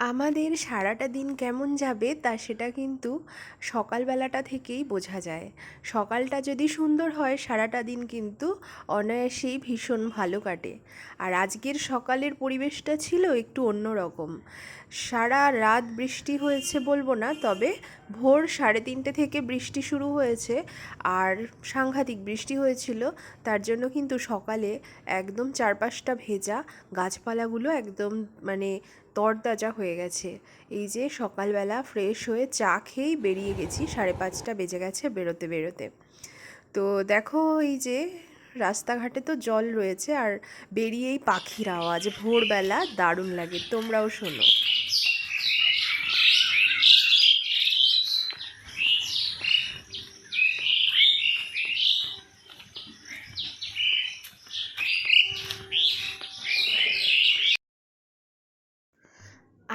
আমাদের সারাটা দিন কেমন যাবে তা সেটা কিন্তু সকালবেলাটা থেকেই বোঝা যায়। সকালটা যদি সুন্দর হয়, সারাটা দিন কিন্তু অনায়াসেই ভীষণ ভালো কাটে। আর আজকের সকালের পরিবেশটা ছিল একটু অন্যরকম। সারা রাত বৃষ্টি হয়েছে বলব না, তবে ভোর সাড়ে তিনটে থেকে বৃষ্টি শুরু হয়েছে আর সাংঘাতিক বৃষ্টি হয়েছিল। তার জন্য কিন্তু সকালে একদম চারপাশটা ভেজা, গাছপালাগুলো একদম মানে তরতাজা হয়ে গেছে। এই যে সকালবেলা ফ্রেশ হয়ে চা খেয়েই বেরিয়ে গেছি, সাড়ে পাঁচটা বেজে গেছে বেরোতে বেরোতে। তো দেখো এই যে রাস্তাঘাটে তো জল রয়েছে আর বেরিয়েই পাখির আওয়াজ, ভোরবেলা দারুণ লাগে, তোমরাও শোনো।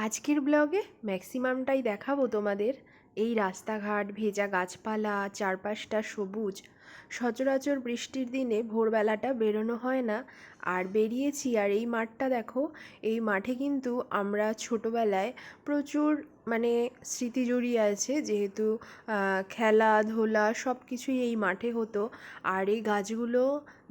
আজকের ব্লগে ম্যাক্সিমামটাই দেখাবো তোমাদের। এই রাস্তাঘাট, ভেজা গাছপালা, চারপাশটা সবুজ। সচরাচর বৃষ্টির দিনে ভোরবেলাটা বেরোনো হয় না। আর বেরিয়েছি, আর এই মাঠটা দেখো, এই মাঠে কিন্তু আমরা ছোটোবেলায় প্রচুর মানে স্মৃতি জড়িয়ে আছে, যেহেতু খেলাধুলা সব কিছুই এই মাঠে হতো। আর এই গাছগুলো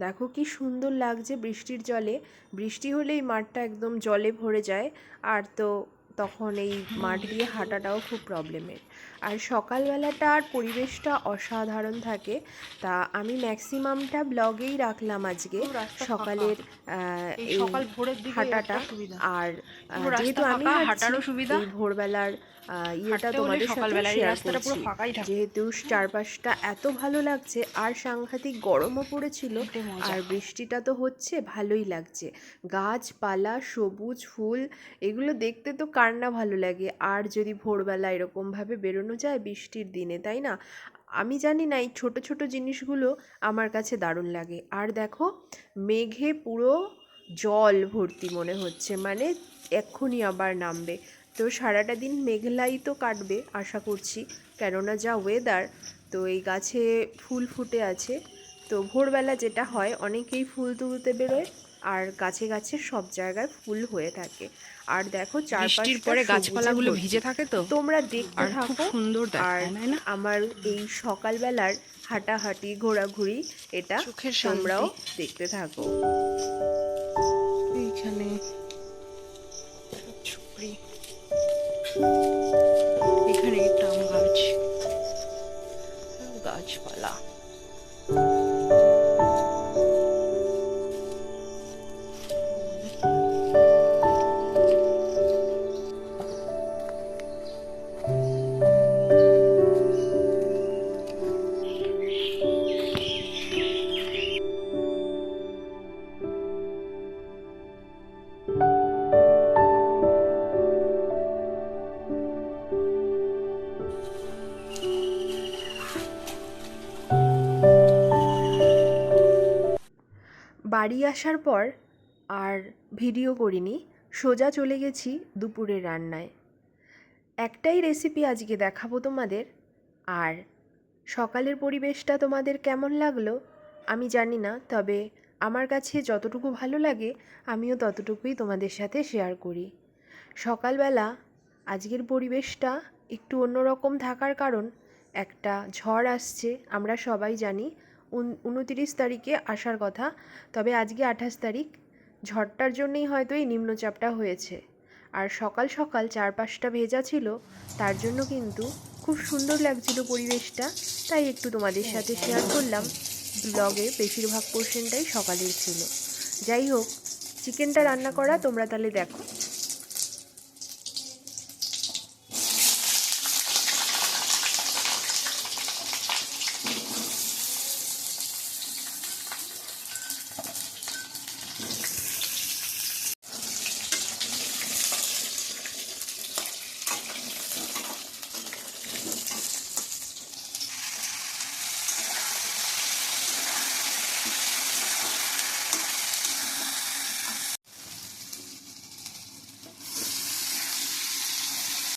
দেখো কি সুন্দর লাগছে বৃষ্টির জলে। বৃষ্টি হলে এই মাঠটা একদম জলে ভরে যায়। আর তো তখন এই মাঠ দিয়ে হাঁটাটাও খুব প্রবলেমের আর সকালবেলাটার পরিবেশটা অসাধারণ থাকে তা আমি ম্যাক্সিমামটা ব্লগেই রাখলাম আজকে। সকালের এই হাঁটাটা। আর যেহেতু আমি হাঁটারও সুবিধা। ভোরবেলার ইয়েটা তোমাদের সাথে শেয়ার করছি। যেহেতু চারপাশটা এত ভালো লাগছে আর সাংঘাতিক গরমও পড়েছিল আর বৃষ্টিটা তো হচ্ছে ভালোই লাগছে। গাছপালা সবুজ ফুল এগুলো দেখতে তো কার না ভালো লাগে। আর যদি ভোরবেলা এরকমভাবে বেরোনো যায় বৃষ্টির দিনে তাই না? আমি জানি না এই ছোটো ছোটো জিনিসগুলো আমার কাছে দারুণ লাগে। আর দেখো মেঘে পুরো জল ভর্তি মনে হচ্ছে মানে এক্ষুনি আবার নামবে। তো সারাটা দিন মেঘলাই তো কাটবে আশা করছি। কেননা যা ওয়েদার তো এই গাছে ফুল ফুটে আছে। তো ভোরবেলা যেটা হয় অনেকেই ফুল তুলতে বেরোয় আর গাছে গাছে সব জায়গায় ফুল হয়ে থাকে। আর দেখো চারপাশের পরে গাছপালাগুলো ভিজে থাকে তো? তোমরা দেখতে থাকো। সুন্দর আর আমার এই সকালবেলার হাঁটাহাঁটি ঘোরাঘুরি এটা তোমরাও দেখতে থাকো। এইখানে এখানে একটা আম গাছ। গাছপালা। বাড়ি আসার পর আর ভিডিও করিনি, সোজা চলে গেছি দুপুরের রান্নায়। একটাই রেসিপি আজকে দেখাবো তোমাদের, আর সকালের পরিবেশটা তোমাদের কেমন লাগল আমি জানি না, তবে আমার কাছে যতটুকু ভালো লাগে আমিও ততটুকুই তোমাদের সাথে শেয়ার করি। সকালবেলা আজকের পরিবেশটা একটু অন্যরকম থাকার কারণ একটা ঝড় আসছে, আমরা সবাই জানি উনতিরিশ তারিখে আসার কথা। তবে আজকে আঠাশ তারিখ। ঝড়টার জন্যই হয়তো এই নিম্নচাপটা হয়েছে। আর সকাল সকাল চারপাশটা ভেজা ছিল তার জন্য কিন্তু খুব সুন্দর লাগছিল পরিবেশটা। তাই একটু তোমাদের সাথে শেয়ার করলাম। ব্লগে বেশিরভাগ পোর্শনটাই সকালের ছিল। যাই হোক চিকেনটা রান্না করা তোমরা তাহলে দেখো।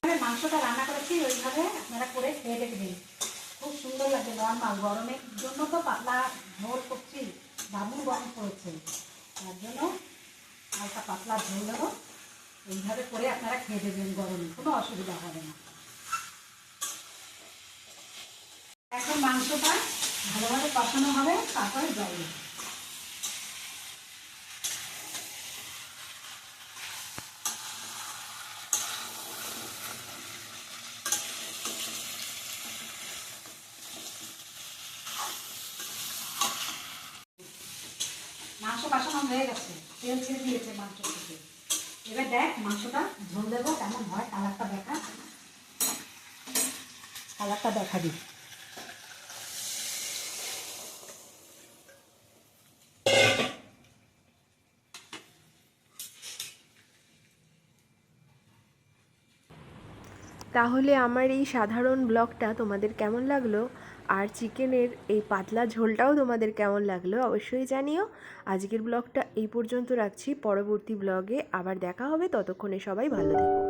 আমি মাংসটা রান্না করেছি, ওইভাবে আপনারা করে খেয়ে দেখবেন। খুব সুন্দর লাগে, নর্মাল, গরমের জন্য তো পাতলা ঝোল করছি দারুণ গরম পড়েছে তার জন্য হালকা পাতলা ঝোল দেবো এইভাবে করে আপনারা খেয়ে দেবেন গরমে, কোনো অসুবিধা হবে না। এখন মাংসটা ভালোভাবে কষানো হবে, তারপরে জল মাংস কষানো হয়ে গেছে। তেল ছেড়ে দিয়েছে মাংস থেকে। এবার দেখ মাংসটা ঝোল দেবো কেমন হয়, কালারটা দেখা। কালারটা দেখা দিই। তাহলে আমার এই সাধারণ ব্লগটা তোমাদের কেমন লাগল? আর চিকেনের এই পাতলা ঝোলটাও তোমাদের কেমন লাগল? অবশ্যই জানিও। আজকের ব্লগটা এই পর্যন্ত রাখছি। পরবর্তী ব্লগে আবার দেখা হবে। ততক্ষণে সবাই ভালো থেকো।